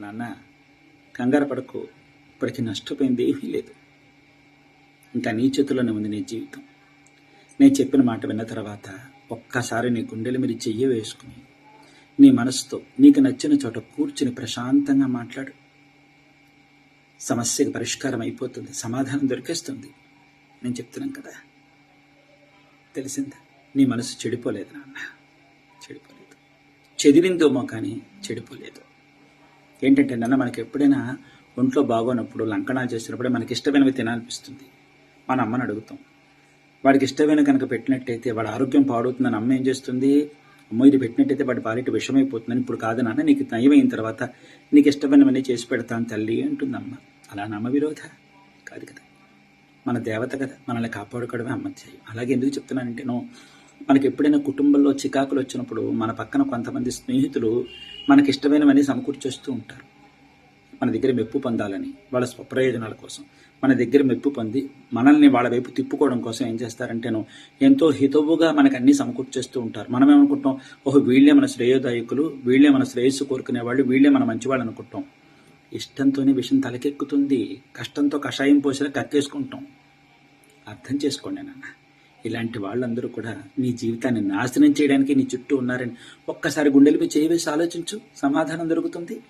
నాన్న కంగారు పడకు. ఇప్పటికి నష్టపోయింది ఏమీ లేదు. ఇంకా నీ చేతుల్లోనే ఉంది నీ జీవితం. నేను చెప్పిన మాట విన్న తర్వాత ఒక్కసారి నీ గుండెల మీద చెయ్యి వేసుకుని నీ మనసుతో నీకు నచ్చిన చోట కూర్చుని ప్రశాంతంగా మాట్లాడు. సమస్యకు పరిష్కారం అయిపోతుంది సమాధానం దొరికేస్తుంది. నేను చెప్తున్నాను కదా. తెలిసిందా? నీ మనసు చెడిపోలేదు నాన్న. చెడిపోలేదు. చెదిరిందేమో కానీ చెడిపోలేదు. ఏంటంటే నన్న మనకి ఎప్పుడైనా ఒంట్లో బాగోనప్పుడు లంకణాలు చేసినప్పుడే మనకి ఇష్టమైనవి తినాలనిపిస్తుంది. మన అమ్మని అడుగుతాం. వాడికి ఇష్టమైన కనుక పెట్టినట్టయితే వాడి ఆరోగ్యం పాడవుతుందని అమ్మ ఏం చేస్తుంది? అమ్మో ఇది పెట్టినట్టయితే వాడి పాలిటి విషమైపోతుందని ఇప్పుడు కాదు నాన్న నీకు నయమైన తర్వాత నీకు ఇష్టమైనవన్నీ చేసి పెడతాను తల్లి అంటుంది అమ్మ అలా నమ్మ విరోధ? కాదు కదా. మన దేవత కదా మనల్ని కాపాడుకోవడమే అమ్మ చేయి అలాగే ఎందుకు చెప్తున్నానంటే నువ్వు మనకి ఎప్పుడైనా కుటుంబంలో చికాకులు వచ్చినప్పుడు మన పక్కన కొంతమంది స్నేహితులు మనకి ఇష్టమైనవన్నీ సమకూర్చేస్తూ ఉంటారు. మన దగ్గర మెప్పు పొందాలని వాళ్ళ స్వప్రయోజనాల కోసం. మన దగ్గర మెప్పు పొంది మనల్ని వాళ్ళ వైపు తిప్పుకోవడం కోసం ఏం చేస్తారంటేను ఎంతో హితవుగా మనకు అన్ని సమకూర్చేస్తూ ఉంటారు. మనం ఏమనుకుంటాం ఓహో వీళ్ళే మన శ్రేయోదాయకులు వీళ్ళే మన శ్రేయస్సు కోరుకునేవాళ్ళు వీళ్ళే మన మంచివాళ్ళు అనుకుంటాం. ఇష్టంతోనే విషయం తలకెక్కుతుంది కష్టంతో కషాయం పోసిన కక్కేసుకుంటాం. అర్థం చేసుకోండి నాన్న. ఇలాంటి వాళ్ళందరూ కూడా నీ జీవితాన్ని నాశనం చేయడానికి నీ చుట్టూ ఉన్నారని ఒక్కసారి గుండెలపై చేయవేసి ఆలోచించు. సమాధానం దొరుకుతుంది.